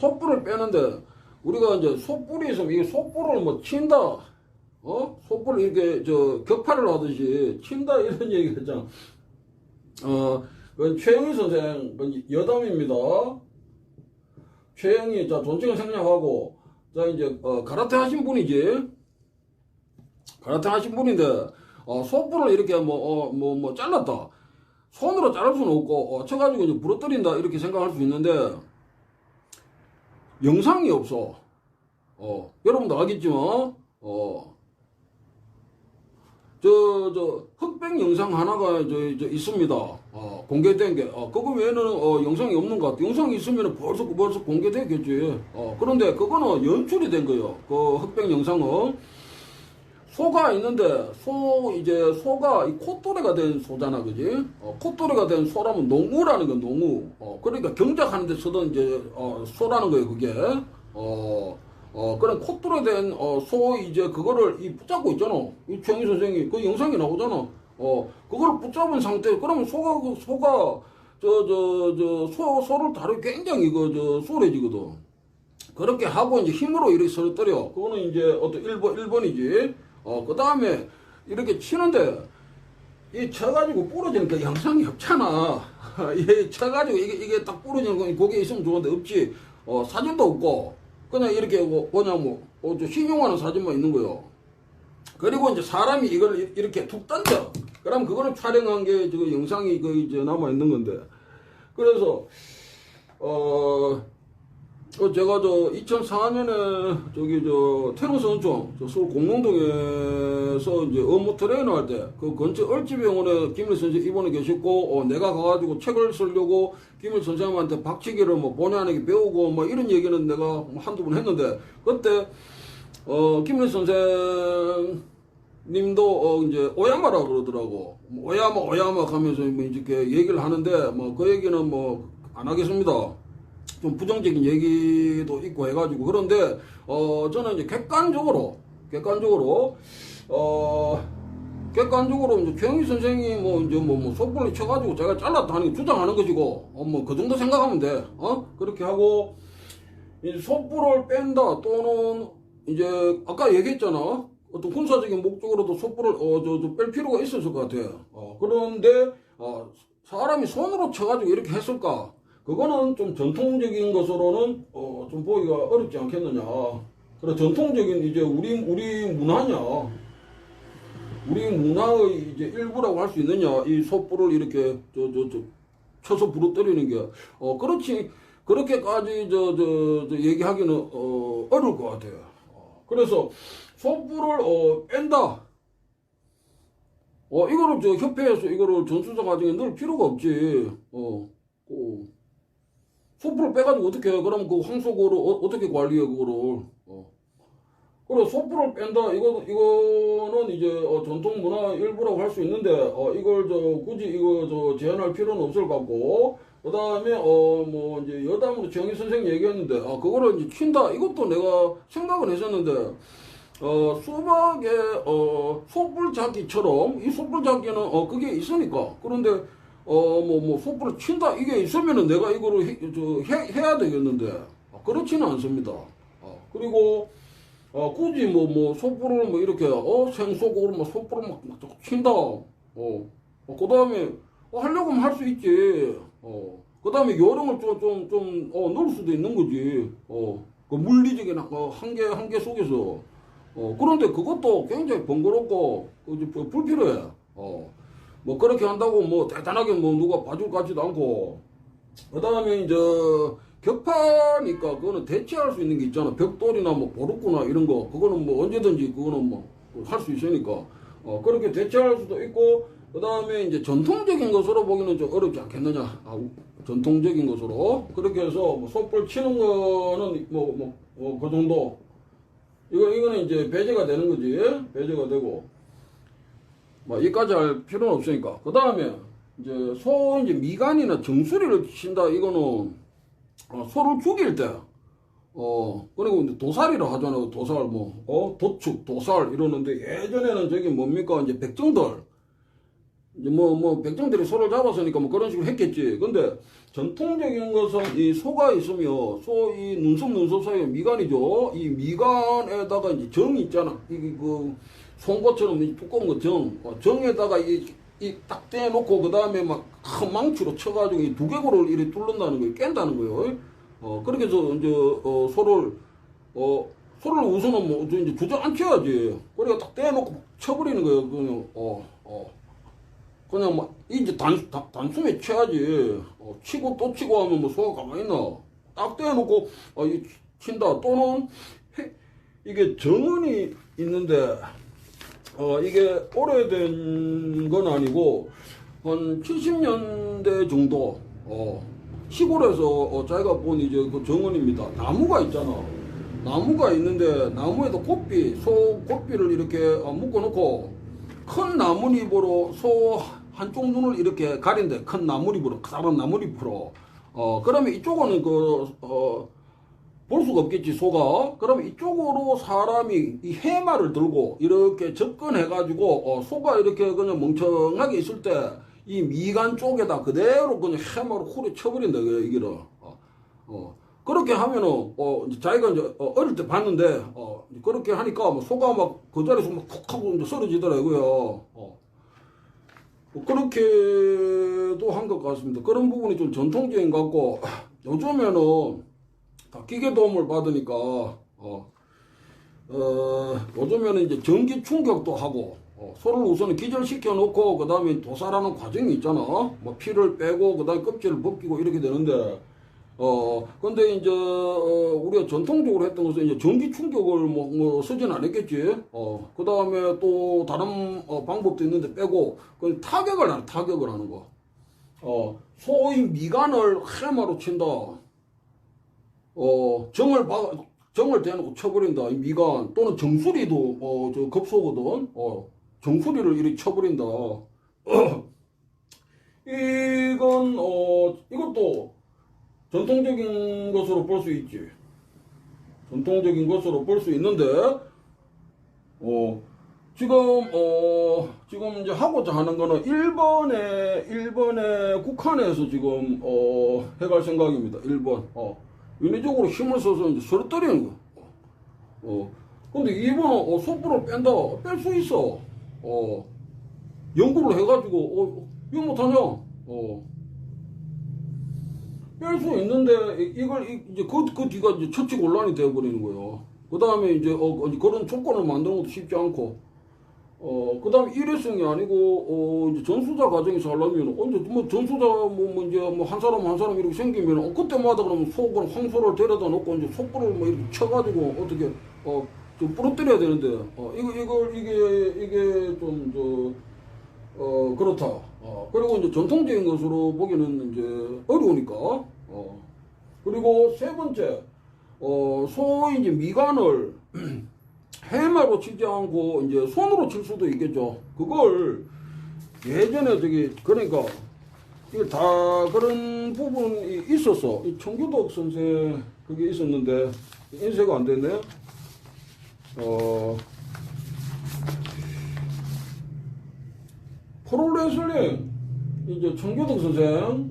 소뿔을 빼는데 우리가 이제 소뿔이 있으면 이게 소뿔을 뭐 친다, 어? 소뿔을 이렇게 저 격파를 하듯이 친다 이런 얘기가 있잖아. 어, 그건 최영희 선생 그건 여담입니다. 최영희 자 존칭을 생략하고 자 이제 어, 가라테 하신 분이지. 가라테 하신 분인데 어, 소뿔을 이렇게 뭐뭐뭐 잘랐다. 손으로 자를 수는 없고 어, 쳐가지고 이제 부러뜨린다 이렇게 생각할 수 있는데 영상이 없어. 어, 여러분도 알겠지만, 어, 저, 저, 흑백 영상 하나가 저, 저 있습니다. 어, 공개된 게. 어, 그거 외에는, 어, 영상이 없는 것 같아. 영상이 있으면 벌써, 벌써 공개됐겠지. 어, 그런데 그거는 연출이 된 거예요. 그 흑백 영상은. 소가 있는데, 소, 이제, 소가 이 콧도래가 된 소잖아, 그지? 어, 콧도래가 된 소라면 농우라는 거, 농우. 어, 그러니까 경작하는데 쓰던 이제, 어, 소라는 거예요, 그게. 어, 어, 그런 콧도래 된, 어, 소, 이제, 그거를 이 붙잡고 있잖아. 이 최영희 선생이, 그 영상이 나오잖아. 어, 그거를 붙잡은 상태, 그러면 소가, 그 소가, 저, 저, 저, 소, 소를 다루기 굉장히 그, 저, 소래지거든. 그렇게 하고 이제 힘으로 이렇게 서러뜨려. 그거는 이제 어떤 1번, 1번이지. 어, 그 다음에 이렇게 치는데, 이 쳐가지고 부러지는 그 영상이 없잖아. 이 쳐가지고 이게, 이게 딱 부러지는 거, 거기에 있으면 좋은데 없지. 어, 사진도 없고, 그냥 이렇게 뭐, 그냥 뭐, 어, 저 신용하는 사진만 있는 거요. 그리고 이제 사람이 이걸 이- 이렇게 툭 던져. 그럼 그거를 촬영한 게 지금 영상이 그 이제 남아 있는 건데. 그래서, 어, 어, 제가 저 2004년에 저기 저 테러선총 저 서울 공릉동에서 이제 업무 트레이너 할 때 그 근처 얼지병원에 김일 선생 입원해 계셨고 어, 내가 가가지고 책을 쓰려고 김일 선생님한테 박치기를 뭐 본의 아니게 배우고 뭐 이런 얘기는 내가 뭐 한두 번 했는데 그때 어 김일 선생 님도 어 이제 오야마라 그러더라고 뭐 오야마 오야마 하면서 뭐 이렇게 얘기를 하는데 뭐 그 얘기는 뭐 안 하겠습니다. 좀 부정적인 얘기도 있고 해가지고. 그런데 어 저는 이제 객관적으로 객관적으로 어 객관적으로 이제 최영희 선생이 뭐 이제 뭐, 뭐 소불리 쳐가지고 제가 잘랐다 하는 게 주장하는 것이고 어 뭐 그 정도 생각하면 돼 어? 그렇게 하고 이제 소뿔을 뺀다 또는 이제 아까 얘기했잖아. 어떤 군사적인 목적으로도 소뿔을 어저 뺄 필요가 있었을 것 같아 어 그런데 어 사람이 손으로 쳐가지고 이렇게 했을까 그거는 좀 전통적인 것으로는 어, 좀 보기가 어렵지 않겠느냐. 그래 전통적인 이제 우리 우리 문화냐. 우리 문화의 이제 일부라고 할 수 있느냐. 이 소뿔을 이렇게 저 저 저 쳐서 부러뜨리는 게 어, 그렇지 그렇게까지 저 저 저 얘기하기는 어, 어려울 것 같아요. 어, 그래서 소뿔을 어, 뺀다. 어 이거를 저 협회에서 이거를 전수조 과정에 넣을 필요가 없지. 어. 어. 소뿔을 빼가지고 어떻게 해? 그럼 그 황소고를 어, 떻게 관리해 그거를? 어. 그래 소뿔을 뺀다. 이거 이거는 이제 어, 전통 문화 일부라고 할 수 있는데 어, 이걸 저 굳이 이거 저 제한할 필요는 없을 것 같고. 그 다음에 어 뭐 이제 여담으로 정희 선생 얘기했는데 아 그거를 이제 친다. 이것도 내가 생각을 했었는데. 어, 수박에, 어, 소뿔 잡기처럼, 이 소뿔 잡기는, 어, 그게 있으니까. 그런데, 어, 뭐, 뭐, 소뿔을 친다, 이게 있으면은 내가 이거를 해, 저, 해, 해야 되겠는데, 어, 그렇지는 않습니다. 어, 그리고, 어, 굳이 뭐, 뭐, 소뿔을 뭐, 이렇게, 어, 생소고로 뭐, 소뿔을 막, 막 친다. 어, 어, 그 다음에, 어, 하려고 하면 할 수 있지. 어, 그 다음에 요령을 좀, 좀, 좀, 어, 넣을 수도 있는 거지. 어, 그 물리적인 어, 한계, 한계 속에서. 어, 그런데 그것도 굉장히 번거롭고, 그, 불필요해. 어, 뭐, 그렇게 한다고 뭐, 대단하게 뭐, 누가 봐줄 것 같지도 않고. 그 다음에 이제, 격파니까 그거는 대체할 수 있는 게 있잖아. 벽돌이나 뭐, 보루꾸나 이런 거. 그거는 뭐, 언제든지 그거는 뭐, 할 수 있으니까. 어, 그렇게 대체할 수도 있고, 그 다음에 이제 전통적인 것으로 보기는 좀 어렵지 않겠느냐. 아, 우- 전통적인 것으로. 그렇게 해서 뭐, 솥불 치는 거는 뭐, 뭐, 뭐, 그 정도. 이거, 이거는 이제 배제가 되는 거지. 배제가 되고. 뭐, 이까지 할 필요는 없으니까. 그 다음에, 이제, 소, 이제 미간이나 정수리를 친다. 이거는, 어, 소를 죽일 때, 어, 그리고 이제 도살이라 하잖아요. 도살, 뭐, 어, 도축, 도살 이러는데, 예전에는 저기 뭡니까, 이제 백정들. 이제 뭐, 뭐, 백정들이 소를 잡았으니까 뭐 그런 식으로 했겠지. 근데 전통적인 것은 이 소가 있으며, 소, 이 눈썹, 눈썹 사이에 미간이죠. 이 미간에다가 이제 정이 있잖아. 이게 그, 송곳처럼 이 두꺼운 거 정. 어, 정에다가 이, 이 딱 떼놓고 그 다음에 막 큰 망치로 쳐가지고 이 두개골을 이렇게 뚫는다는 거예요. 깬다는 거예요. 어, 그렇게 해서 이제, 어, 소를, 어, 소를 우선은 뭐, 이제 주저앉혀야지. 그래가 딱 떼놓고 막 쳐버리는 거예요. 그냥, 어, 어. 그냥 막 이제 단, 단 단숨에 쳐야지. 어, 치고 또 치고 하면 뭐 소가 가만히 있나? 딱 떼놓고 어, 이 친다. 또는 해- 이게 정원이 있는데 어 이게 오래된 건 아니고 한 70년대 정도 어 시골에서 어, 자기가 본 이제 그 정원입니다. 나무가 있잖아. 나무가 있는데 나무에도 곱비 소 곱비를 이렇게 어, 묶어놓고 큰 나뭇잎으로 소 한쪽 눈을 이렇게 가린대. 큰 나뭇잎으로, 커다란 나뭇잎으로. 어, 그러면 이쪽은 그, 어, 볼 수가 없겠지, 소가. 그러면 이쪽으로 사람이 이 해마를 들고 이렇게 접근해 가지고, 어, 소가 이렇게 그냥 멍청하게 있을 때, 이 미간 쪽에다 그대로 그냥 해마로 후려 쳐버린다, 그 얘기를. 어, 어. 그렇게 하면은, 어, 자기가 이제, 어, 어릴 때 봤는데, 어, 그렇게 하니까, 뭐, 소가 막 그 자리에서 막툭 하고 이제 쓰러지더라고요. 어. 뭐 그렇게도 한 것 같습니다. 그런 부분이 좀 전통적인 것 같고, 요즘에는 다 기계 도움을 받으니까, 어, 어, 요즘에는 이제 전기 충격도 하고, 어, 소를 우선 기절시켜 놓고, 그 다음에 도살하는 과정이 있잖아. 뭐 피를 빼고, 그 다음에 껍질을 벗기고 이렇게 되는데, 어, 근데 이제, 어, 우리가 전통적으로 했던 것은 이제 전기 충격을 뭐, 뭐, 쓰진 않았겠지. 어, 그 다음에 또 다른 어, 방법도 있는데 빼고, 그 타격을 하는, 타격을 하는 거. 어, 소의 미간을 해마로 친다. 어, 정을 봐, 정을 대놓고 쳐버린다. 이 미간. 또는 정수리도, 어, 저 급소거든. 어, 정수리를 이렇게 쳐버린다. 이건, 어, 이것도 전통적인 것으로 볼 수 있지. 전통적인 것으로 볼 수 있는데, 어, 지금, 어, 지금 이제 하고자 하는 거는 일본의, 일본의 국한에서 지금, 어, 해갈 생각입니다. 일본. 어, 인위적으로 힘을 써서 이제 쓰러뜨리는 거. 어, 근데 일본은, 어, 속보를 뺀다. 뺄 수 있어. 어, 연구를 해가지고, 어, 이거 못하냐? 어, 뺄 수 있는데 이- 이걸 이- 이제 그, 그 뒤가 이제 처치 곤란이 되어버리는 거예요. 그 다음에 이제 어, 그런 조건을 만드는 것도 쉽지 않고 어, 그 다음에 일회성이 아니고 어, 이제 전수자 과정에서 하려면 어, 이제 뭐 전수자 뭐, 뭐 이제 뭐 한 사람 한 사람 이렇게 생기면 어, 그때마다 그러면 속을 황소를 데려다 놓고 이제 속불을 뭐 이렇게 쳐가지고 어떻게 어, 좀 부러뜨려야 되는데 어, 이거 이걸 이게 이게 좀 저 어, 그렇다. 어, 그리고 이제 전통적인 것으로 보기는 이제 어려우니까. 어, 그리고 세 번째, 어, 소의 이제 미간을 해마로 치지 않고 이제 손으로 칠 수도 있겠죠. 그걸 예전에 저기, 그러니까, 이게 다 그런 부분이 있었어. 이 청규덕 선생 그게 있었는데, 인쇄가 안 됐네. 어, 프로레슬링 이제 청교덕 선생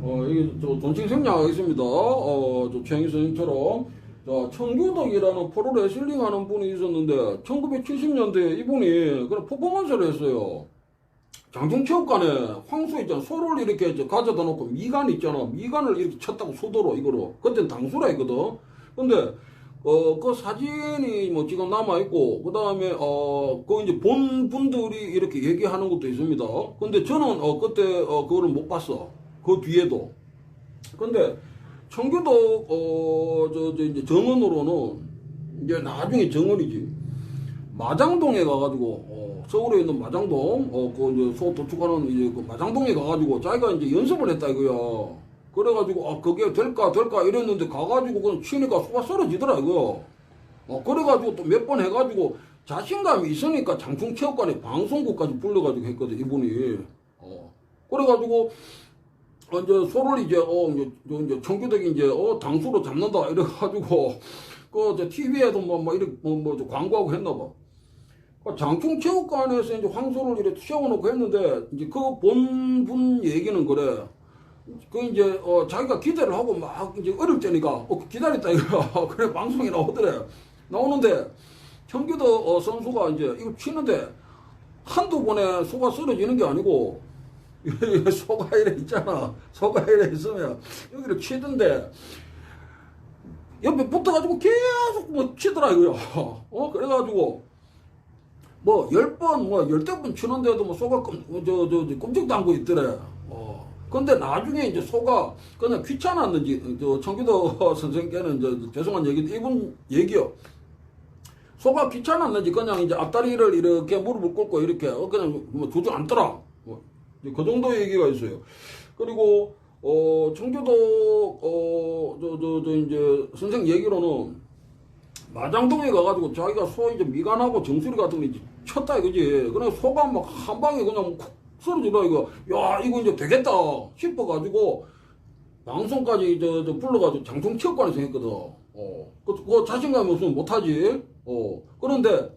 어 이게 저 존칭 생략하겠습니다. 어저 최영희 선생처럼 자 청교덕이라는 프로레슬링 하는 분이 있었는데 1970년대에 이분이 그런 퍼포먼스를 했어요. 장충체육관에 황소 있잖아. 소를 이렇게 가져다 놓고 미간 있잖아. 미간을 이렇게 쳤다고 수도로 이거로. 그땐 당수라 했거든. 근데 어 그 사진이 뭐 지금 남아 있고 그 다음에 어 그 이제 본 분들이 이렇게 얘기하는 것도 있습니다. 근데 저는 어 그때 어 그거를 못 봤어. 그 뒤에도. 근데 청교도 어저 저 이제 정원으로는 이제 나중에 정원이지 마장동에 가가지고 어, 서울에 있는 마장동 어그 이제 소 도축하는 이제 그 마장동에 가가지고 자기가 이제 연습을 했다 이거야. 그래가지고 아 그게 될까 될까 이랬는데 가가지고 그냥 치니까 소가 쓰러지더라고요. 어 그래가지고 또 몇 번 해가지고 자신감이 있으니까 장충체육관에 방송국까지 불러가지고 했거든 이분이. 어 그래가지고 어, 이제 소를 이제 어 이제 저 이제 청교덕이 이제 어 당수로 잡는다 이래 가지고 그저 TV에도 뭐뭐 이렇게 뭐 뭐 광고하고 했나 봐. 장충 체육관에서 이제 황소를 이렇게 세워놓고 했는데 이제 그 본 분 얘기는 그래. 그 이제 어 자기가 기대를 하고 막 이제 어릴 때니까 어 기다렸다 이거 그래 방송에 나오더래 나오는데 청교도 어, 선수가 이제 이거 치는데 한두 번에 소가 쓰러지는 게 아니고 소가 이래 있잖아. 소가 이래 있으면 여기를 치던데 옆에 붙어가지고 계속 뭐 치더라 이거요 어 그래가지고 뭐 열 번 뭐 열대 번 치는데도 뭐 소가 저저 저, 꼼짝도 않고 있더래. 어. 근데 나중에 이제 소가 그냥 귀찮았는지 저 청기도 선생님께는 저 죄송한 얘기 이분 얘기요. 소가 귀찮았는지 그냥 이제 앞다리를 이렇게 무릎을 꿇고 이렇게 어 그냥 뭐 주저앉더라 그 정도 얘기가 있어요 그리고 어 청교도 어 저 저 저 이제 선생 얘기로는 마장동에 가가지고 자기가 소 이제 미간하고 정수리 같은 거 쳤다 이거지. 그래 소가 막 한 방에 그냥 쿡 쓰러지더라 이거. 야 이거 이제 되겠다 싶어가지고 방송까지 저, 저 불러가지고 장충체육관에서 했거든. 어, 그, 그 자신감이 없으면 못하지. 어, 그런데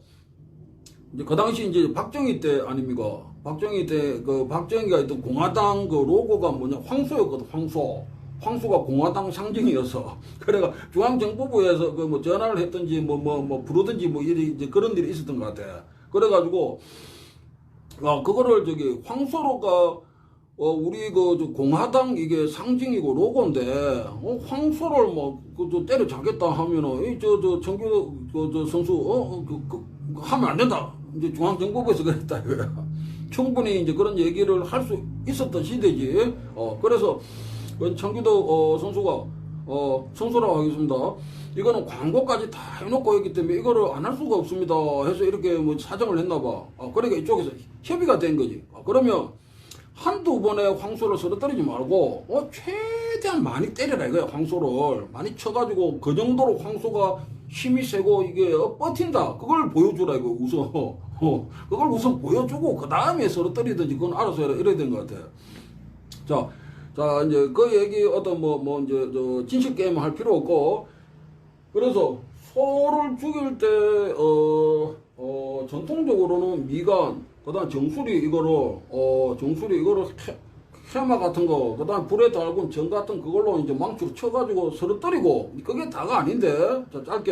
이제 그 당시 이제 박정희 때 아닙니까? 박정희 때 그 박정희가 있던 공화당 그 로고가 뭐냐 황소였거든 황소. 황소가 공화당 상징이어서 그래가 중앙정보부에서 그 뭐 전화를 했든지 뭐 뭐뭐 부르든지 뭐 일이 이제 그런 일이 있었던 것 같아. 그래가지고 아 그거를 저기 황소로가 어 우리 그저 공화당 이게 상징이고 로고인데 어 황소를 뭐그저 때려 잡겠다 하면은 이저저 정규 그저 선수 어그 그, 그 하면 안 된다. 이제 중앙정보부에서 그랬다 이거야. 충분히 이제 그런 얘기를 할 수 있었던 시대지. 어 그래서 그 청기도 어, 선수가 어, 선수라고 하겠습니다. 이거는 광고까지 다 해놓고 있기 때문에 이거를 안 할 수가 없습니다. 해서 이렇게 뭐 사정을 했나 봐. 어, 그러니까 이쪽에서 협의가 된 거지. 어, 그러면 한두 번에 황소를 쓰러뜨리지 말고 어, 최대한 많이 때려라 이거야 황소를 많이 쳐가지고 그 정도로 황소가 힘이 세고 이게 어, 버틴다 그걸 보여주라 이거 우선 어, 그걸 우선 보여주고 그 다음에 쓰러뜨리든지 그건 알아서 해라 이래야 되는 것 같아. 자. 자, 이제 그 얘기 어떤 뭐, 뭐, 이제, 저, 진실 게임 할 필요 없고, 그래서 소를 죽일 때, 어, 어, 전통적으로는 미간, 그 다음 정수리 이거를, 어, 정수리 이거를 캐, 캐마 같은 거, 그 다음 불에 달군 정 같은 그걸로 이제 망치로 쳐가지고 쓰러뜨리고, 그게 다가 아닌데, 자, 짧게.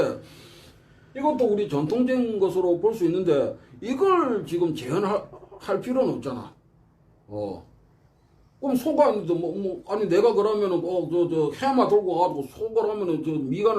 이것도 우리 전통적인 것으로 볼 수 있는데, 이걸 지금 재현할 할 필요는 없잖아. 어. 그럼 소가 아닌데 뭐, 뭐 아니 내가 그러면은 어 저 저 해마 들고 가지고 소 그러면은 저 미간을